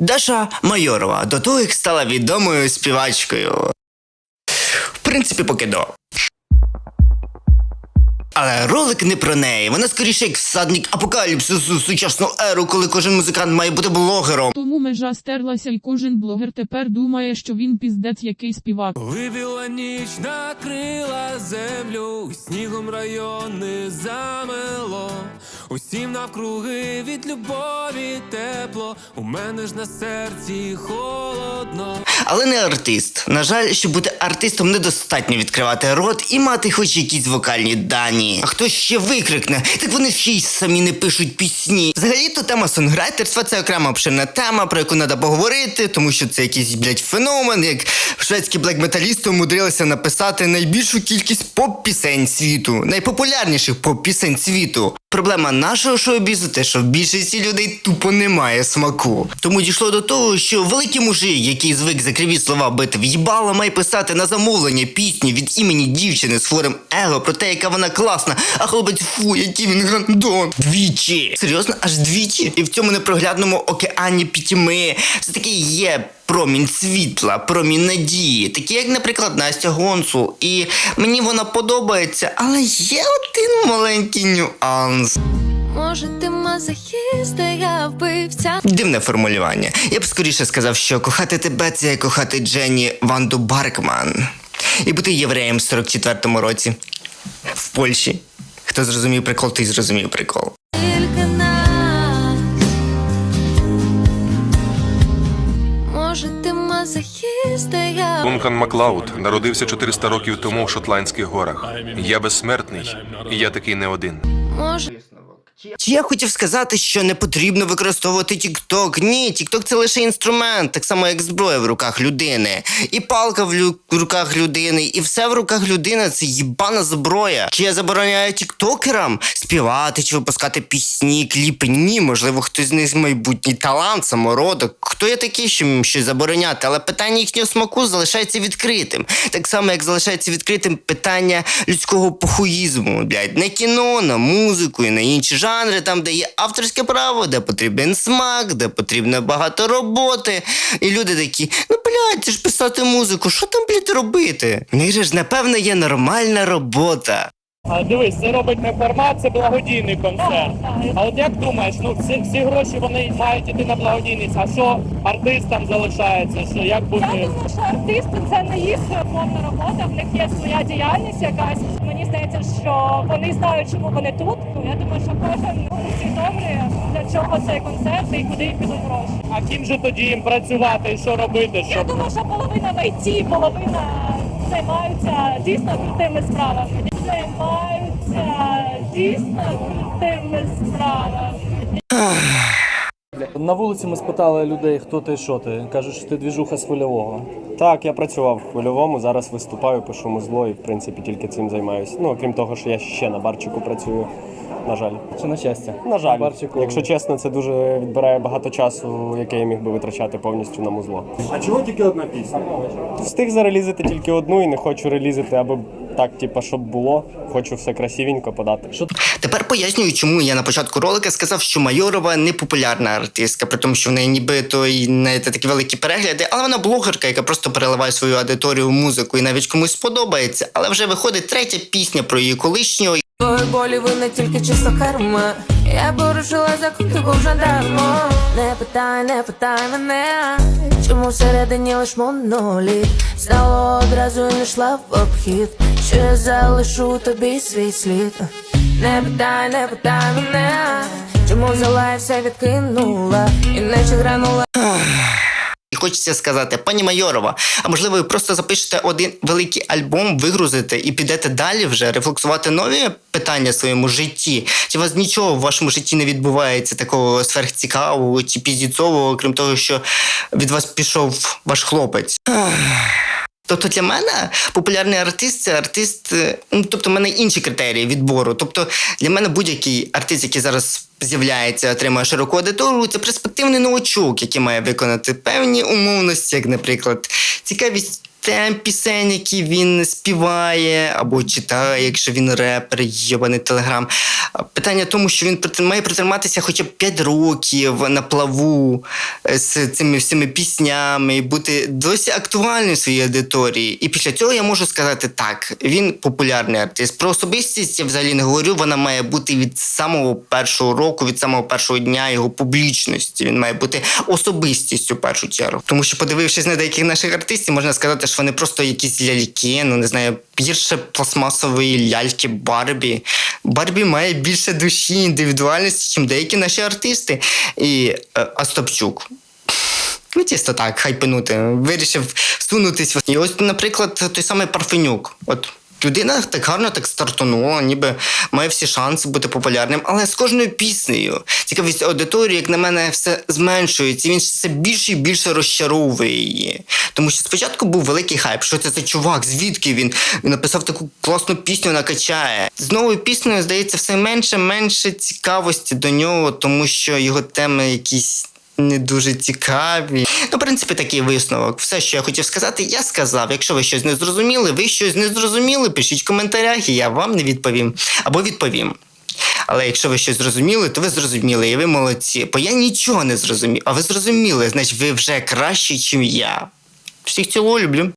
Даша Майорова до того, як стала відомою співачкою. В принципі, поки до. Але ролик не про неї. Вона скоріше як всадник апокаліпсису сучасну еру, коли кожен музикант має бути блогером. Тому межа стерлася, і кожен блогер тепер думає, що він піздець який співак. Вибіла ніч накрила землю, снігом райони замело. Усім навкруги від любові тепло, у мене ж на серці холодно. Але не артист. На жаль, щоб бути артистом, недостатньо відкривати рот і мати хоч якісь вокальні дані. А хтось ще викрикне, так вони ще й самі не пишуть пісні. Взагалі-то тема сонграйтерства це окрема обширна тема, про яку треба поговорити, тому що це якийсь блядь, феномен, як шведські блек-металісти умудрилися написати найбільшу кількість поп-пісень світу, найпопулярніших поп-пісень світу. Проблема нашого шоу-бізу те, що в більшості людей тупо немає смаку. Тому дійшло до того, що великий мужик, який звик за криві слова бити в їбало, має писати на замовлення пісню від імені дівчини з хворим его про те, яка вона класна, а хлопець фу, який він гандон. Двічі. Серйозно, аж двічі. І в цьому непроглядному океані пітьми все таки є. Промінь світла, промінь надії, такі як, наприклад, Настя Гонсул. І мені вона подобається, але є один маленький нюанс. Може, ти мазохіст, а я вбивця. Дивне формулювання. Я б скоріше сказав, що кохати тебе це як кохати Дженні Ванду Баркман. І бути євреєм в 44-му році в Польщі. Хто зрозумів прикол, той зрозумів прикол. Ти я Дункан Маклауд народився 400 років тому в Шотландських горах. Я безсмертний, і я такий не один. може. Чи я хотів сказати, що не потрібно використовувати TikTok? Ні, TikTok це лише інструмент, так само як зброя в руках людини. І палка в, руках людини, і все в руках людини це їбана зброя. Чи я забороняю тіктокерам співати чи випускати пісні, кліпи? Ні, можливо, хтось з них майбутній талант, самородок. Хто я такий, що щось забороняти? Але питання їхнього смаку залишається відкритим. Так само, як залишається відкритим питання людського похуїзму, блядь, на кіно, на музику і на інші жанри, там, де є авторське право, де потрібен смак, де потрібно багато роботи. І люди такі, ну блядь, це ж писати музику, що там, блядь, робити? В них же ж, напевно, є нормальна робота. А дивись, це робить не формат, це благодійний концерт. А от як думаєш, ну всі, всі гроші вони мають іти на благодійність, а що артистам залишається? Що як Я бути? думаю, що артисти це не їх повна робота, в них є своя діяльність якась. Мені здається, що вони знають, чому вони тут. Я думаю, що кожен усвідомлює, для чого цей концерт і куди підуть гроші. А ким же тоді їм працювати і що робити? Я Щоб думаю, що половина в ІТ, половина займаються дійсно крутими справами. Займаються дійсно крутими справами. На вулиці ми спитали людей, хто ти, що ти. Кажуть, що ти двіжуха з хвильового. Так, я працював в хвильовому, зараз виступаю, пишу музло і в принципі тільки цим займаюся. Ну, окрім того, що я ще на барчику працюю. На жаль. Чи на щастя? На жаль, Барчику. якщо чесно, це дуже відбирає багато часу, яке я міг би витрачати повністю на музло. А чого тільки одна пісня? Встиг зарелізити тільки одну і не хочу релізити, аби так, типа, щоб було. Хочу все красивенько подати. Що Тепер пояснюю, чому я на початку ролика сказав, що Майорова не популярна артистка, при тому, що в неї нібито і знаєте, такі великі перегляди, але вона блогерка, яка просто переливає свою аудиторію в музику і навіть комусь сподобається. Але вже виходить третя пісня про її колишнього. Твої болі вина тільки чисто карма Я порушила закон, ти був жандармом Не питай, не питай мене Чому всередині лиш моноліт Стало одразу і не йшла в обхід Що я залишу тобі свій слід Не питай, не питай мене Чому взяла і все відкинула І наче гранула І хочеться сказати, пані Майорова, а можливо, ви просто запишете один великий альбом, вигрузите і підете далі вже рефлексувати нові питання в своєму житті. Чи у вас нічого в вашому житті не відбувається такого сверхцікавого чи піздіцового, крім того, що від вас пішов ваш хлопець? Тобто для мене популярний артист це артист, е, ну тобто в мене інші критерії відбору. Тобто для мене будь-який артист, який зараз з'являється, отримує широку аудиторію, це перспективний новачок, який має виконати певні умовності, як, наприклад, цікавість темп пісень, які він співає або читає, якщо він репер, йобаний телеграм. Питання в тому, що він має протриматися хоча б 5 років на плаву е, з цими всіми піснями, і бути досі актуальним в своїй аудиторії. І після цього я можу сказати так: він популярний артист. Про особистість я взагалі не говорю. Вона має бути від самого першого року, від самого першого дня його публічності. Він має бути особистістю в першу чергу. Тому що, подивившись на деяких наших артистів, можна сказати, що вони просто якісь ляльки, ну не знаю, гірше пластмасової ляльки Барбі. Барбі має більше душі, індивідуальності, ніж деякі наші артисти. І е, Остапчук. Ну, чисто так, хайпанути. Вирішив сунутися. І ось, наприклад, той самий Парфенюк. От людина так гарно так стартанула, ніби має всі шанси бути популярним, але з кожною піснею цікавість аудиторії, як на мене, все зменшується. Він все більше і більше розчаровує її. Тому що спочатку був великий хайп. Що це за чувак? Звідки? Він написав таку класну пісню, накачає. З новою піснею, здається, все менше, менше цікавості до нього, тому що його теми якісь не дуже цікаві. Ну, в принципі, такий висновок. Все, що я хотів сказати, я сказав. Якщо ви щось не зрозуміли, ви щось не зрозуміли, пишіть в коментарях, і я вам не відповім. Або відповім. Але якщо ви щось зрозуміли, то ви зрозуміли, і ви молодці. Бо я нічого не зрозумів, а ви зрозуміли, значить ви вже краще, ніж я. Всіх цілую, люблю.